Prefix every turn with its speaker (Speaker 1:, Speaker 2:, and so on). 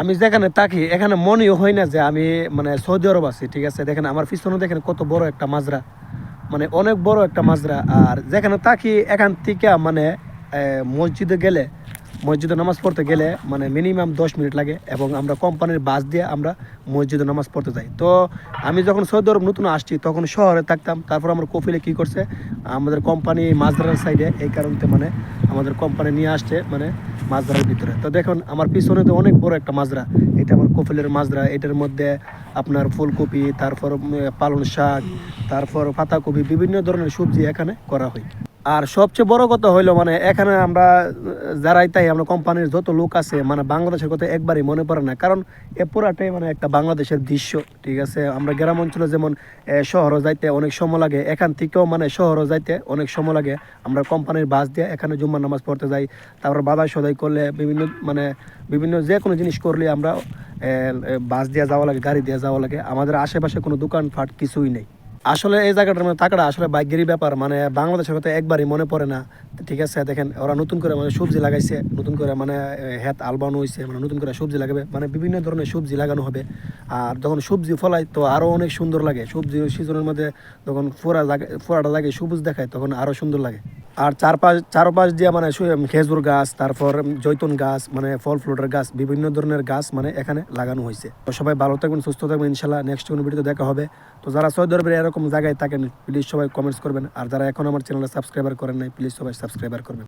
Speaker 1: আমি যেখানে থাকি, এখানে মনেও হয় না যে আমি মানে সৌদি আরব আছি, ঠিক আছে? দেখেন, আমার পিছনে দেখেন কত বড় একটা মাজরা। মানে অনেক বড় একটা মাজরা। আর যেখানে থাকি, এখান থেকে মানে মসজিদে গেলে, মসজিদে নামাজ পড়তে গেলে মানে মিনিমাম দশ মিনিট লাগে এবং আমরা কোম্পানির বাস দিয়ে আমরা মসজিদে নামাজ পড়তে যাই। তো আমি যখন সৌদি আরব নতুন আসছি, তখন শহরে থাকতাম। তারপর আমার কফিলে কি করছে, আমাদের কোম্পানি মাজরার সাইডে এই কারণতে মানে আমাদের কোম্পানি নিয়ে আসছে মানে মাজরার ভিতরে। তো দেখুন, আমার পিছনে তো অনেক বড় একটা মাজরা। এটা আমার কফিলের মাজরা। এটার মধ্যে আপনার ফুলকপি, তারপর পালং শাক, তারপর পাতাকপি, বিভিন্ন ধরনের সবজি এখানে করা হয়। আর সবচেয়ে বড় কথা হইল মানে এখানে আমরা যারাই তাই আমরা কোম্পানির যত লোক আছে মানে বাংলাদেশের কথা একবারই মনে পড়ে না। কারণ এ পুরাটাই মানে একটা বাংলাদেশের দৃশ্য ঠিক আছে? আমরা গ্রাম অঞ্চলে যেমন আহ, শহরও যাইতে অনেক সময় লাগে এখান থেকেও মানে শহরও যাইতে অনেক সময় লাগে। আমরা কোম্পানির বাস দিয়ে এখানে জুম্মার নামাজ পড়তে যাই তারপর বাদাই সদাই করলে বিভিন্ন মানে বিভিন্ন যে কোনো জিনিস করলে আমরা বাস দিয়ে যাওয়া লাগে গাড়ি দিয়ে যাওয়া লাগে। আমাদের আশেপাশে কোনো দোকানপাট কিছুই নেই। আসলে এই জায়গাটার মানে থাকাটা আসলে ভাগ্যেরই ব্যাপার। মানে বাংলাদেশের কথা একবারই মনে পড়ে না। ঠিক আছে, দেখেন, ওরা নতুন করে মানে সবজি লাগাইছে, নতুন করে মানে হেত আলবানো হয়েছে মানে নতুন করে সবজি লাগাবে মানে বিভিন্ন ধরনের সবজি লাগানো হবে। আর যখন সবজি ফলাই তো আরও অনেক সুন্দর লাগে। সবজি সিজনের মধ্যে যখন ফোড়া লাগে ফোড়াটা লাগে, সবুজ দেখায়, তখন আরও সুন্দর লাগে। আর চারপাশ চারপাশ দিয়ে মানে খেজুর গাছ, তারপর জৈতুন গাছ মানে ফল ফ্লুটের গাছ, বিভিন্ন ধরনের গাছ মানে এখানে লাগানো হয়েছে। তো সবাই ভালো থাকবেন, সুস্থ থাকবেন, ইনশাল্লাহ নেক্সট কোনো ভিডিওতে দেখা হবে। তো যারা সৌদি আরবের এরকম জায়গায় থাকেন প্লিজ সবাই কমেন্টস করবেন। আর যারা এখন আমার চ্যানেলে সাবস্ক্রাইবার করেন নাই প্লিজ সবাই সাবস্ক্রাইবার করবেন।